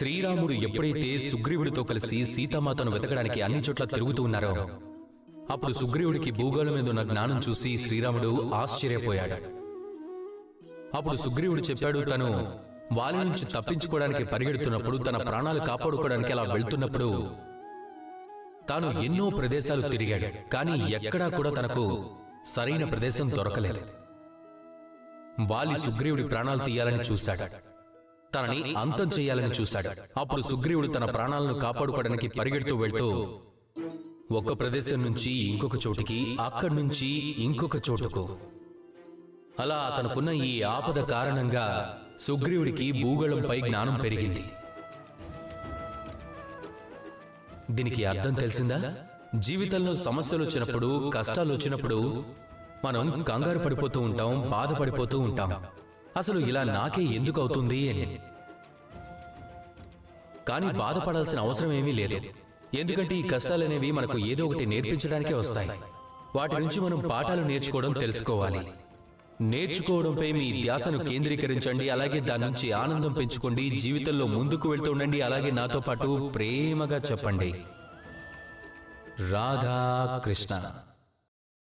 శ్రీరాముడు ఎప్పుడైతే సుగ్రీవుడితో కలిసి సీతామాతను వెతకడానికి అన్ని చోట్ల తిరుగుతూ ఉన్నారో అప్పుడు సుగ్రీవుడికి భూగోళం మీద ఉన్న జ్ఞానం చూసి శ్రీరాముడు ఆశ్చర్యపోయాడు. అప్పుడు సుగ్రీవుడు చెప్పాడు తను వాలి నుంచి తప్పించుకోవడానికి పరిగెడుతున్నప్పుడు తన ప్రాణాలు కాపాడుకోవడానికి అలా వెళ్తున్నప్పుడు తాను ఎన్నో ప్రదేశాలు తిరిగాడు కానీ ఎక్కడా కూడా తనకు సరైన ప్రదేశం దొరకలేదు. వాలి సుగ్రీవుడి ప్రాణాలు తీయాలని చూశాడు. తనని అంతం చేయాలని చూశాడు. అప్పుడు సుగ్రీవుడు తన ప్రాణాలను కాపాడుకోవడానికి పరిగెడుతూ వెళ్తూ ఒక ప్రదేశం నుంచి ఇంకొక చోటుకి అక్కడి నుంచి ఇంకొక చోటుకు. అలా అతనుకున్న ఈ ఆపద కారణంగా సుగ్రీవుడికి భూగోళంపై జ్ఞానం పెరిగింది. దీనికి అర్థం తెలిసిందా? జీవితంలో సమస్యలు వచ్చినప్పుడు కష్టాలు వచ్చినప్పుడు మనం కంగారు పడిపోతూ ఉంటాం బాధపడిపోతూ ఉంటాం. అసలు ఇలా నాకే ఎందుకు అవుతుంది అని. కానీ బాధపడాల్సిన అవసరం ఏమీ లేదు. ఎందుకంటే ఈ కష్టాలనేవి మనకు ఏదో ఒకటి నేర్పించడానికే వస్తాయి. వాటి నుంచి మనం పాఠాలు నేర్చుకోవడం తెలుసుకోవాలి. నేర్చుకోవడంపై మీ ధ్యాసను కేంద్రీకరించండి అలాగే దాని నుంచి ఆనందం పెంచుకోండి జీవితంలో ముందుకు వెళ్తూ ఉండండి అలాగే నాతో పాటు ప్రేమగా చెప్పండి. రాధా కృష్ణ